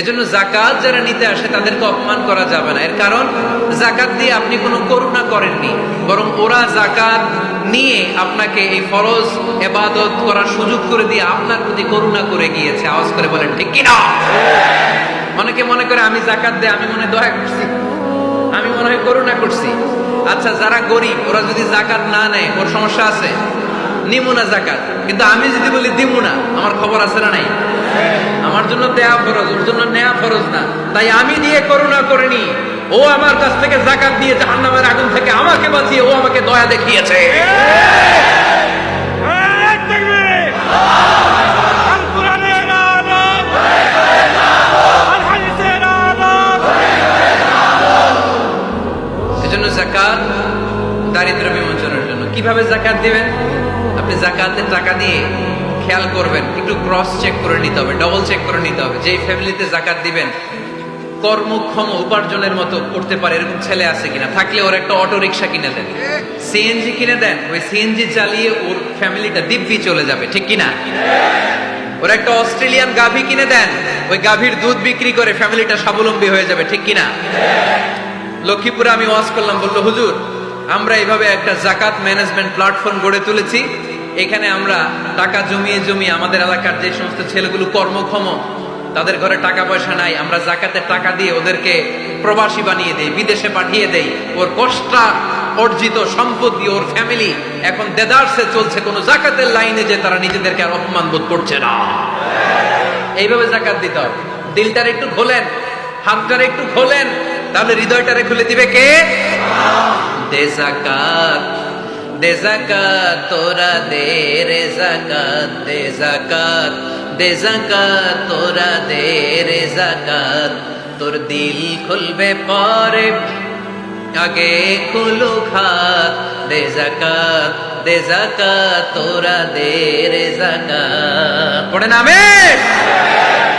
এজন্য জাকাত যারা নিতে আসে তাদেরকে অপমান করা যাবে না। এর কারণ জাকাত দিয়ে আপনি কোনো করুণা করেননি, বরং ওরা জাকাত নিয়ে আপনাকে এই ফরজ এবাদত করার সুযোগ করে দিয়ে আপনার প্রতি করুণা করে গিয়েছে। আওয়াজ করে বলেন, ঠিক কিনা? অনেকে মনে করে, আমি জাকাত দেয়, আমি মনে দয়া করছি। আমি মনে হয় করুণা করছি। আচ্ছা যারা গরিব, ওরা যদি জাকাত না নেয়, ওর সমস্যা আছে? নিমু না জাকাত কিন্তু আমি যদি বলি, দিমু না, আমার খবর আছে না নাই? আমার জন্য দেয়া ফরজ, ওর জন্য নেয়া ফরজ না। তাই আমি দিয়ে করুণা করিনি। ও আমার কাছ থেকে জাকাত দিয়ে জাহান্নামের আগুন থেকে আমাকে বাঁচিয়ে ও আমাকে দয়া দেখিয়েছে। দারিদ্র বিমোচনের জন্য। কীভাবে জাকাত দিবেন? আপনি জাকাতের টাকা দিয়ে খেয়াল করবেন, একটু ক্রস চেক করে নিতে হবে ডবল চেক করে নিতে হবে, যেই ফ্যামিলিতে জাকাত দিবেন, কর্মক্ষম উপার্জনের মতো করতে পারে, এরকম ছেলে আছে কিনা, থাকলে ওর একটা অটো রিক্সা কিনে দেন। সিএনজি কিনে দেন, ওই সিএনজি চালিয়ে ওর ফ্যামিলিটা দিব্যি চলে যাবে, ঠিক কিনা? ওর একটা অস্ট্রেলিয়ান গাভী কিনে দেন, ওই গাভীর দুধ বিক্রি করে ফ্যামিলিটা স্বাবলম্বী হয়ে যাবে, ঠিক কিনা? লক্ষ্মীপুরে আমি ওয়াজ করলাম, বলল, হুজুর, আমরা এইভাবে একটা জাকাত ম্যানেজমেন্ট প্ল্যাটফর্ম গড়ে তুলেছি এখানে আমরা টাকা জমিয়ে জমিয়ে আমাদের এলাকার যে সমস্ত ছেলেগুলো কর্মক্ষম, তাদের ঘরে টাকা পয়সা নাই, আমরা জাকাতের টাকা দিয়ে ওদেরকে প্রবাসী বানিয়ে দেই, বিদেশে পাঠিয়ে দেই। ওর কষ্টা অর্জিত সম্পদ দিয়ে ওর ফ্যামিলি এখন দেদারসে চলছে, কোনো জাকাতের লাইনে যে তারা নিজেদেরকে আর অপমান বোধ করছে না। এইভাবে জাকাত দিতে হবে দিলটার একটু খোলেন, হাতটার একটু খোলেন, তাহলে হৃদয়টারে খুলে দিবে কে? দে জাকাত। দে জাকাত, তোরা দে রে জাকাত, দে জাকাত দে জাকাত, তোরা দে রে জাকাত। তোর দিল খুলবে পরে, আগে খুলু খাত দে জাকাত দে জাকাত, তোরা দে রে জাকাত। পড়ে নামে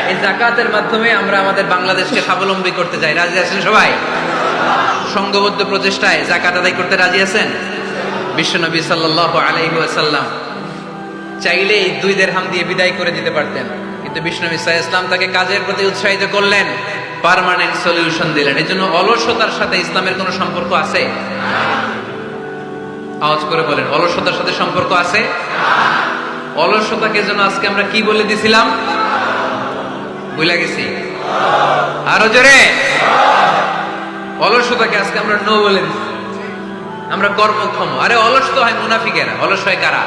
এই জাকাতের মাধ্যমে আমরা আমাদের বাংলাদেশকে স্বাবলম্বী করতে চাই। রাজি আছেন সবাই? সংঘবদ্ধ প্রচেষ্টায় জাকাত আদায় করতে রাজি আছেন? বিশ্বনবী ওয়াসাল্লাম চাইলে এই দুই দেড়হাম দিয়ে বিদায় করে দিতে পারতেন। কিন্তু বিষ্ণু ইসা ইসলাম তাকে কাজের প্রতি উৎসাহিত করলেন, পার্মানেন্ট সলিউশন দিলেন। এই জন্য অলসতার সাথে ইসলামের কোনো সম্পর্ক আছে? আওয়াজ করে বলেন, অলসতার সাথে সম্পর্ক আছে? অলসতাকে যেন আজকে আমরা কি বলে দিছিলাম? ভুলে গেছি। আরও জোরে? অলসতাকে আজকে আমরা নো বলে দিছি। আমরা কর্মক্ষম আরে অলস তো হয় মুনাফিকেরা অলস হয় কারা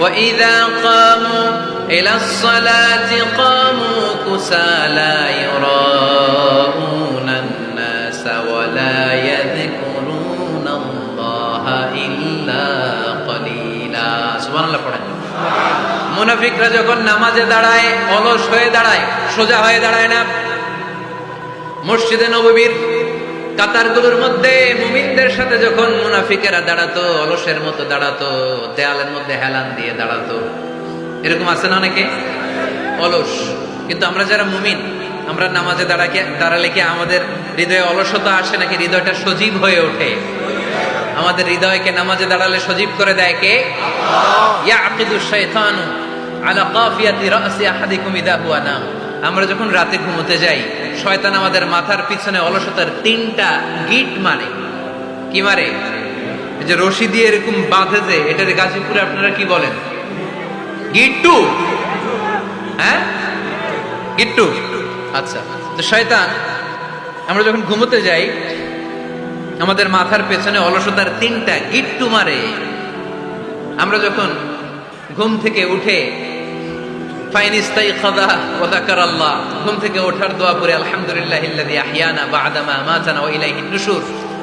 وإذا قاموا إلى الصلاة قاموا كسالى يراءون الناس ولا يذكرون الله إلا قليلا سبحان الله পড়েন মুনাফিকরা যখন নামাজে দাঁড়ায় অলস হয়ে দাঁড়ায় সোজা হয়ে দাঁড়ায় না মসজিদে নববীর কাতারগুলোর মধ্যে মুমিনদের সাথে যখন মুনাফিকেরা দাঁড়াতো, অলসের মতো দাঁড়াতো, দেয়ালের মধ্যে হেলান দিয়ে দাঁড়াতো। এরকম আছে না অনেকে? অলস। কিন্তু আমরা যারা মুমিন, আমরা নামাজে দাঁড়াকে দাঁড়ালে কি আমাদের হৃদয়ে অলসতা আসে নাকি হৃদয়টা সজীব হয়ে ওঠে? আমাদের হৃদয়কে নামাজে দাঁড়ালে সজীব করে দেয় কে? আলা কাফিয়াতি রাসি আহাদিকুম ইদা হুয়া নাম। আমরা যখন রাতে ঘুমোতে যাই শয়তান আমাদের মাথার পিছনে অলসতার তিনটা গিট মারে। কি মারে? যে রশি দিয়ে এরকম বাঁধে যে, এটার গাজীপুরে আপনারা কি বলেন? গিট্টু হ্যাঁ? গিট্টু আচ্ছা তো শয়তান, আমরা যখন ঘুমোতে যাই, আমাদের মাথার পেছনে অলসতার তিনটা গিট্টু মারে। আমরা যখন ঘুম থেকে উঠে ঘুম থেকে ওঠার দোয়া আলহামদুলিল্লাহ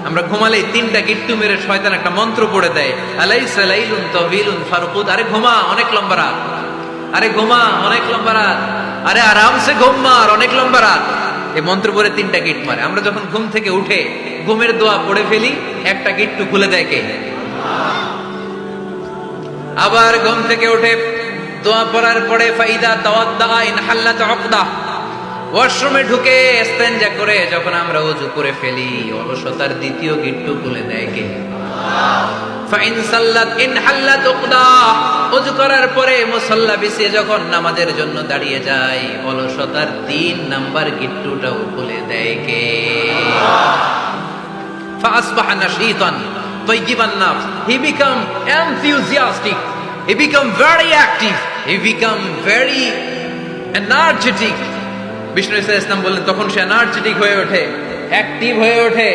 আমরা ঘুমালেই তিনটা গিট্টু মেরে শয়তান একটা মন্ত্র পড়ে দেয়, আলাইসা লাইলুন তাওয়িলুন ফারকুদ। আরে ঘুমা, অনেক লম্বা রাত। আরে ঘুমা, অনেক লম্বা রাত। আরে আরামসে ঘুম মার, অনেক লম্বা রাত। এই মন্ত্র পড়ে তিনটা গিট মারে। আমরা যখন ঘুম থেকে উঠে ঘুমের দোয়া পড়ে ফেলি, একটা গিট্টু খুলে দেয় কে? আবার ঘুম থেকে উঠে দোয়া পড়ার পরে ফাইদা তাওয়াদ্দা ইন হাল্লাত উকদা ওয়াশরুমে ঢুকে ইস্তেনজা করে যখন আমরা ওযু করে ফেলি অলসতার দ্বিতীয় গিট্টু খুলে দেয় কে ফাইন সাল্লাত ইন হাল্লাত উকদাহ ওযু করার পরে মুসাল্লা বিছিয়ে যখন নামাজের জন্য দাঁড়িয়ে যায় অলসতার তিন নাম্বার গিট্টুটাও খুলে দেয় কে فأصبح نشيطا طيب النفس he become enthusiastic he become very active he become very energetic. Vishnu ইসা ইসলাম বললেন তখন সে এনার্জেটিক হয়ে ওঠে অ্যাক্টিভ হয়ে ওঠে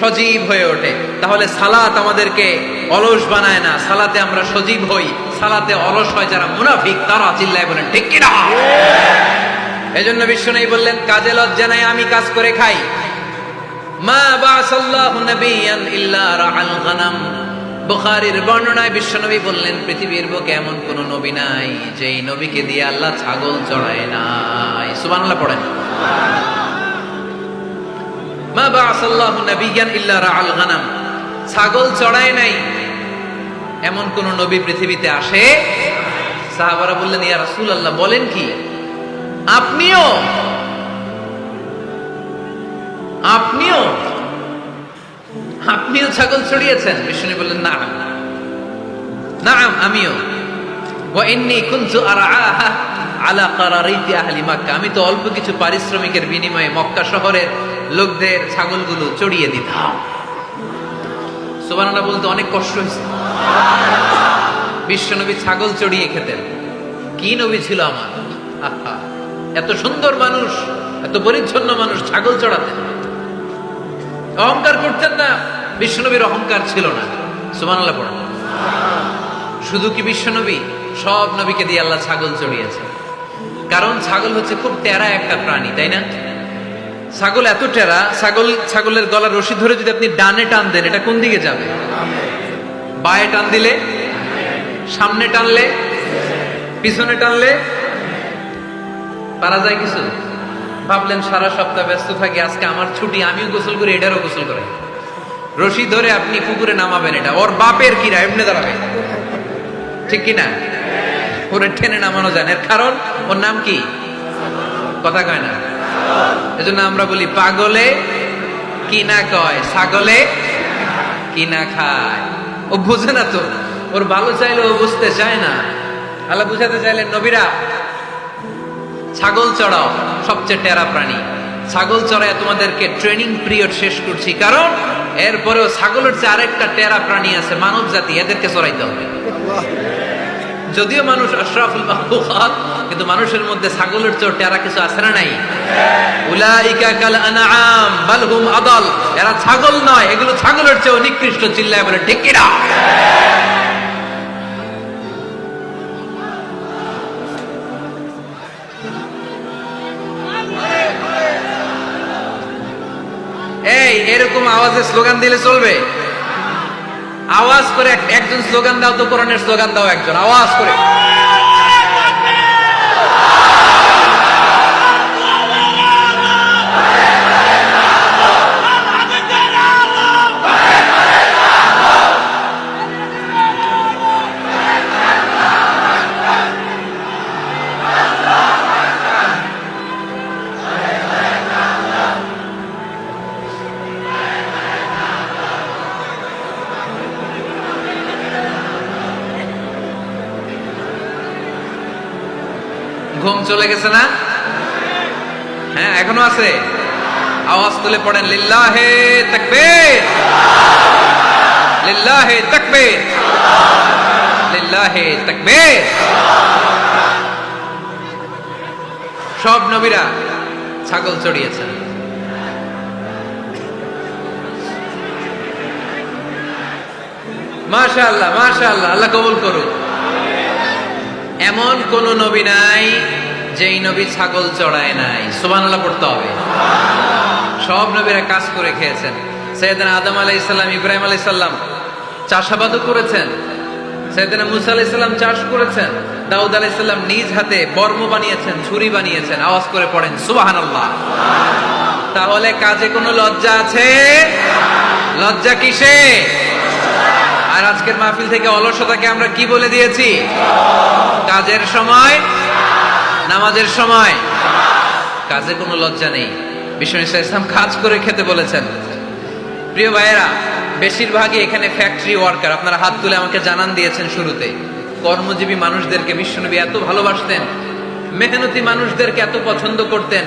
সজীব হয়ে ওঠে তাহলে সালাত আমাদেরকে অলস বানায় না সালাতে আমরা সজীব হই সালাতে অলস হয় যারা মুনাফিক তারা চিল্লায় বলেন ঠিক কিনা? এজন্য বিষ্ণু নেই বললেন, কাজে লজ্জা নাই, আমি কাজ করে খাই। মা বাসাল্লাহু নাবিয়ান ইল্লা রাআল গানাম। বুখারীর বর্ণনায় বিশ্বনবী বললেন, পৃথিবীর বুকে এমন কোন নবী নাই, যেই নবীকে দিয়ে আল্লাহ ছাগল চড়ায় নাই। সুবহানাল্লাহ পড়েন। মা বাসাল্লাহু নাবিয়ান ইল্লা রাআল গানাম। ছাগল চড়ায় নাই, এমন কোন নবী পৃথিবীতে আসে সাহাবারা বললেন, ইয়া রাসূলুল্লাহ, বলেন কি? আপনিও আপনিও আপনিও ছাগল ছড়িয়েছেন বিষ্ণু বললেন না না আমিও। আলা আমি তো অল্প কিছু পারিশ্রমিকের বিনিময়ে মক্কা শহরের লোকদের ছাগলগুলো চড়িয়ে দিতাম। সুবহানাল্লাহ বলতে অনেক কষ্ট হয়েছে। বিশ্বনবী ছাগল চড়িয়ে খেতেন। কি নবী ছিল আমার? এত সুন্দর মানুষ, এত পরিচ্ছন্ন মানুষ ছাগল চড়াতেন। অহংকার করতেন না। বিশ্বনবীর অহংকার ছিল না। সুবহানাল্লাহ পড়েন শুধু কি বিশ্বনবী? সব নবীকে দিয়ে আল্লাহ ছাগল চড়িয়েছে কারণ ছাগল হচ্ছে খুব টেরা একটা প্রাণী, তাই না? ছাগল এত টেরা, ছাগল, ছাগলের গলার রশি ধরে যদি আপনি ডানে টান দেন, এটা কোন দিকে যাবে? বায়ে টান দিলে? সামনে টানলে? পিছনে টানলে? পারা যায় কিছু? ভাবলেন সারা সপ্তাহ ব্যস্ত থাকি, আজকে আমার ছুটি, আমিও গোসল করি, এটারও গোসল করে রশি ধরে আপনি পুকুরে নামাবেন এটা। ওর বাপের কিরা এমনি দাঁড়াবে। ঠিক কিনা ওরে টেনে নামানো যায় না। এর কারণ, ওর নাম কি? কথা কয় না। এজন্য আমরা বলি, পাগলে কি না কয়? ছাগলে কি না খায়? ও বুঝে না তো। ওর ভালো চাইলে ও বুঝতে চায় না। আল্লাহ বুঝাতে চাইলেন, নবীরা, ছাগল চড়াও, সবচেয়ে টেরা প্রাণী। ছাগল চড়ায় তোমাদেরকে ট্রেনিং পিরিয়ড শেষ করছি। কারণ এরপরেও ছাগলের চেয়ে আরেকটা টেরা প্রাণী আছে, মানব জাতি, এদেরকে চড়াইতে হবে। যদিও মানুষ আশরাফুল কিন্তু মানুষের মধ্যে ছাগলের চেয়ে টেরা কিছু আছে না নাই? উলাইকা কাল আনআম, বাল হুম আদাল। এরা ছাগল নয়, এগুলো ছাগলের চেয়ে নিকৃষ্ট, চিল্লায় বলে ঠিক আওয়াজে স্লোগান দিলে চলবে? আওয়াজ করে এক- একজন স্লোগান দাও তো কোরআনের স্লোগান দাও একজন। আওয়াজ করে। গেছে না? হ্যাঁ এখনও আছে। আওয়াজ তুলে পড়েন, লিল্লাহে তাকবীর। লিল্লাহে তাকবীর। লিল্লাহে তাকবীর। সব নবীরা ছাগল চড়িয়েছেন। মাশাআল্লাহ মাশাআল্লাহ, আল্লাহ কবুল করুন এমন কোন নবী নাই যেই নবী ছাগল চড়ায় নাই, সুবহানাল্লাহ পড়তে হবে। সব নবীরা কাজ করে খেয়েছেন। সৈয়দনা আদম আলাইহিস সালাম, ইব্রাহিম আলাইহিস সালাম চাষাবাদও করেছেন। সৈয়দনা মুসা আলাইহিস সালাম চাষ করেছেন। দাউদ আলাইহিস সালাম নিজ হাতে বর্ম বানিয়েছেন, ছুরি বানিয়েছেন, আওয়াজ করে পড়েন, সুবহানাল্লাহ। তাহলে কাজে কোনো লজ্জা আছে? লজ্জা কিসে? আর আজকের মাহফিল থেকে অলসতাকে আমরা কি বলে দিয়েছি? কাজের সময় নামাজের সময়। কাজে কোনো লজ্জা নেই। বিষ্ণু ইসলাম কাজ করে খেতে বলেছেন। প্রিয় ভাইয়েরা, বেশিরভাগই এখানে ফ্যাক্টরি ওয়ার্কার আপনারা হাত তুলে আমাকে জানান দিয়েছেন শুরুতে। কর্মজীবী মানুষদেরকে বিশ্বনবী এত ভালোবাসতেন, মেহনতি মানুষদেরকে এত পছন্দ করতেন।